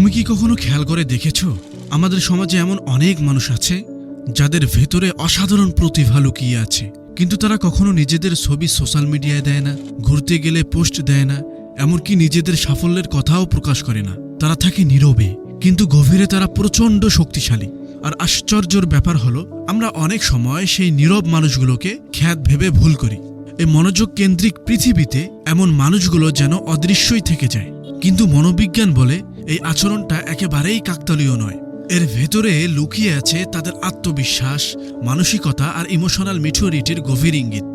তুমি কি কখনো খেয়াল করে দেখেছ? আমাদের সমাজে এমন অনেক মানুষ আছে, যাদের ভেতরে অসাধারণ প্রতিভা লুকিয়ে আছে। কিন্তু তারা কখনো নিজেদের ছবি সোশ্যাল মিডিয়ায় দেয় না, ঘুরতে গেলে পোস্ট দেয় না, এমনকি নিজেদের সাফল্যের কথাও প্রকাশ করে না। তারা থাকে নীরবে, কিন্তু গভীরে তারা প্রচণ্ড শক্তিশালী। আর আশ্চর্যর ব্যাপার হলো, আমরা অনেক সময় সেই নীরব মানুষগুলোকে খ্যাত ভেবে ভুল করি। এই মনোযোগ কেন্দ্রিক পৃথিবীতে এমন মানুষগুলো যেন অদৃশ্যই থেকে যায়। কিন্তু মনোবিজ্ঞান বলে এই আচরণটা একেবারেই কাকতালীয় নয়। এর ভেতরে লুকিয়ে আছে তাদের আত্মবিশ্বাস, মানসিকতা আর ইমোশনাল মিঠুরিটির গভীর ইঙ্গিত।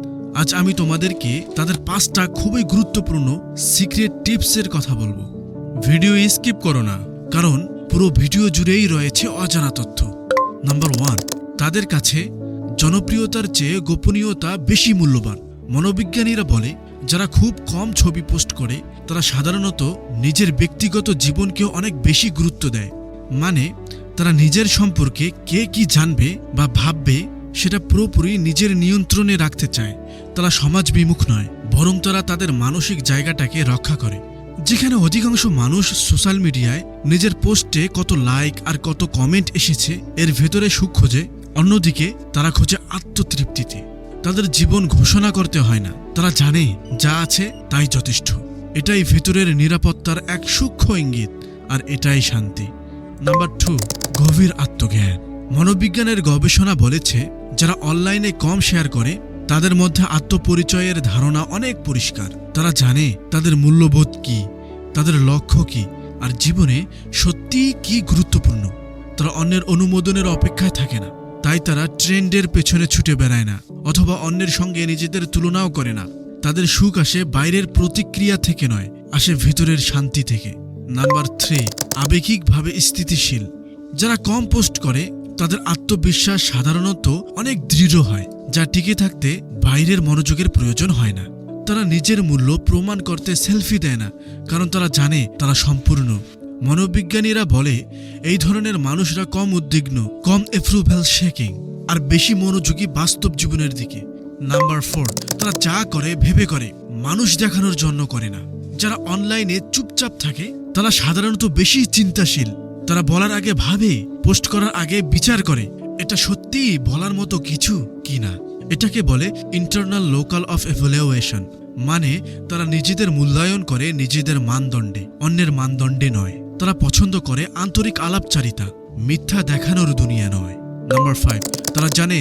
আজ আমি তোমাদেরকে তাদের পাঁচটা খুবই গুরুত্বপূর্ণ সিক্রেট টিপসের কথা বলব। ভিডিও স্কিপ করো না, কারণ পুরো ভিডিও জুড়েই রয়েছে অজানা তথ্য। নাম্বার ওয়ান তাদের কাছে জনপ্রিয়তার চেয়ে গোপনীয়তা বেশি মূল্যবান। মনোবিজ্ঞানীরা বলে যারা খুব কম ছবি পোস্ট করে, তারা সাধারণত নিজের ব্যক্তিগত জীবনকেও অনেক বেশি গুরুত্ব দেয়। মানে তারা নিজের সম্পর্কে কে কি জানবে বা ভাববে, সেটা পুরোপুরি নিজের নিয়ন্ত্রণে রাখতে চায়। তারা সমাজ বিমুখ নয়, বরং তারা তাদের মানসিক জায়গাটাকে রক্ষা করে। যেখানে অধিকাংশ মানুষ সোশ্যাল মিডিয়ায় নিজের পোস্টে কত লাইক আর কত কমেন্ট এসেছে, এর ভেতরে সুখ খোঁজে, অন্যদিকে তারা খোঁজে আত্মতৃপ্তিতে। তাদের জীবন ঘোষণা করতে হয় না। তারা জানে যা আছে তাই যথেষ্ট। এটাই ভেতরের নিরাপত্তার এক সূক্ষ্ম ইঙ্গিত, আর এটাই শান্তি। নাম্বার টু গভীর আত্মজ্ঞান। মনোবিজ্ঞানের গবেষণা বলেছে, যারা অনলাইনে কম শেয়ার করে, তাদের মধ্যে আত্মপরিচয়ের ধারণা অনেক পরিষ্কার। তারা জানে তাদের মূল্যবোধ কি, তাদের লক্ষ্য কি, আর জীবনে সত্যিই কি গুরুত্বপূর্ণ। তারা অন্যের অনুমোদনের অপেক্ষায় থাকে না। তাই তারা ট্রেন্ডের পেছনে ছুটে বেড়ায় না। অথবা অন্যের সঙ্গে নিজেদের তুলনাও করে না। তাদের সুখ আসে বাইরের প্রতিক্রিয়া থেকে নয়, আসে ভেতরের শান্তি থেকে। নাম্বার থ্রি, আবেগিকভাবে স্থিতিশীল। যারা কম পোস্ট করে, তাদের আত্মবিশ্বাস সাধারণত অনেক দৃঢ় হয়, যা টিকে থাকতে বাইরের মনোযোগের প্রয়োজন হয় না। তারা নিজের মূল্য প্রমাণ করতে সেলফি দেয় না, কারণ তারা জানে তারা সম্পূর্ণ। মনোবিজ্ঞানীরা বলে, এই ধরনের মানুষরা কম উদ্বিগ্ন, কম অ্যাপ্রুভেল শেকিং আর বেশি মনোযোগী বাস্তব জীবনের দিকে। নাম্বার ফোর তারা যা করে ভেবে করে, মানুষ দেখানোর জন্য করে না। যারা অনলাইনে চুপচাপ থাকে, তারা সাধারণত বেশি চিন্তাশীল। তারা বলার আগে ভাবে, পোস্ট করার আগে বিচার করে, এটা সত্যিই বলার মতো কিছু কি না? এটাকে বলে ইন্টারনাল লোকাল অফ এভ্যালুয়েশন মানে তারা নিজেদের মূল্যায়ন করে নিজেদের মানদণ্ডে, অন্যের মানদণ্ডে নয়। তারা পছন্দ করে আন্তরিক আলাপচারিতা, মিথ্যা দেখানোর দুনিয়া নয়। নাম্বার ফাইভ তারা জানে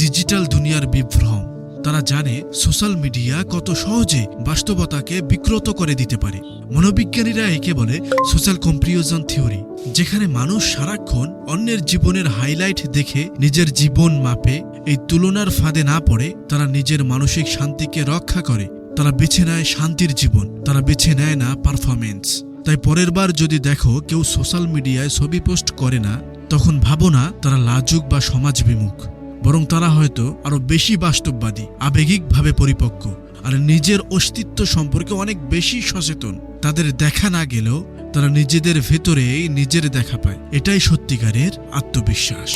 ডিজিটাল দুনিয়ার বিভ্রম। তারা জানে সোশ্যাল মিডিয়া কত সহজে বাস্তবতাকে বিক্রত করে দিতে পারে। মনোবিজ্ঞানীরা একে বলে সোশ্যাল কম্প্রিয়জন থিওরি যেখানে মানুষ সারাক্ষণ অন্যের জীবনের হাইলাইট দেখে নিজের জীবন মাপে, এই তুলনার ফাঁদে না পড়ে তারা নিজের মানসিক শান্তিকে রক্ষা করে। তারা বেছে নেয় শান্তির জীবন, তারা বেছে নেয় না পারফরমেন্স তাই পরের বার যদি দেখো কেউ সোশ্যাল মিডিয়ায় ছবি পোস্ট করে না, তখন ভাবো না তারা লাজুক বা সমাজ বিমুখ বরং তারা হয়তো আরও বেশি বাস্তববাদী, আবেগিকভাবে পরিপক্ক আর নিজের অস্তিত্ব সম্পর্কে অনেক বেশি সচেতন। তাদের দেখা না গেলেও তারা নিজেদের ভেতরেই নিজের দেখা পায়। এটাই সত্যিকারের আত্মবিশ্বাস।